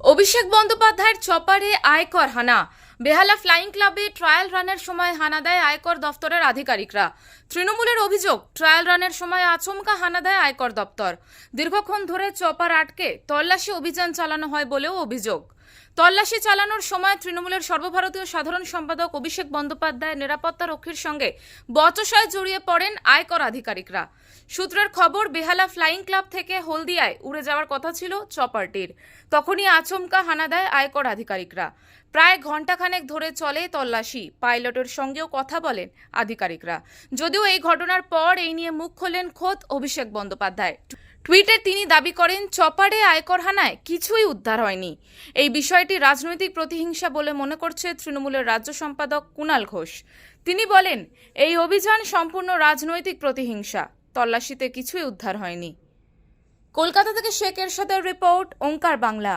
অভিষেক বন্দ্যোপাধ্যায়ের চপারে আয়কর হানা। বেহালা ফ্লাইং ক্লাবে ট্রায়াল রানের সময় হানা দেয় আয়কর দপ্তরের আধিকারিকরা। তৃণমূলের অভিযোগ, ট্রায়াল রানের সময় আচমকা হানা দেয় আয়কর দপ্তর। দীর্ঘক্ষণ ধরে চপার আটকে তল্লাশি অভিযান চালানো হয় বলেও অভিযোগ। তল্লাশি চালানোর সময় তৃণমূলের সর্বভারতীয় সাধারণ সম্পাদক অভিষেক বন্দ্যোপাধ্যায়ের নিরাপত্তা রক্ষীর সঙ্গে বচসায় জড়িয়ে পড়েন আয়কর আধিকারিকরা। সূত্রের খবর, বেহালা ফ্লাইং ক্লাব থেকে হলদিয়ায় উড়ে যাওয়ার কথা ছিল চপারটির। তখনই আচমকা হানা দেয় আয়কর আধিকারিকরা। প্রায় ঘন্টাখানেক ধরে চলে তল্লাশি। পাইলটের সঙ্গেও কথা বলেন আধিকারিকরা। যদিও এই ঘটনার পর এই নিয়ে মুখ খোলেন খোদ অভিষেক বন্দ্যোপাধ্যায়। টুইটে তিনি দাবি করেন, চপারে আয়কর হানায় কিছুই উদ্ধার হয়নি। এই বিষয়টি রাজনৈতিক প্রতিহিংসা বলে মনে করছে তৃণমূলের রাজ্য সম্পাদক কুণাল ঘোষ। তিনি বলেন, এই অভিযান সম্পূর্ণ রাজনৈতিক প্রতিহিংসা। তল্লাশিতে কিছুই উদ্ধার হয়নি। কলকাতা থেকে শেখ এরশাদের রিপোর্ট, ওঙ্কার বাংলা।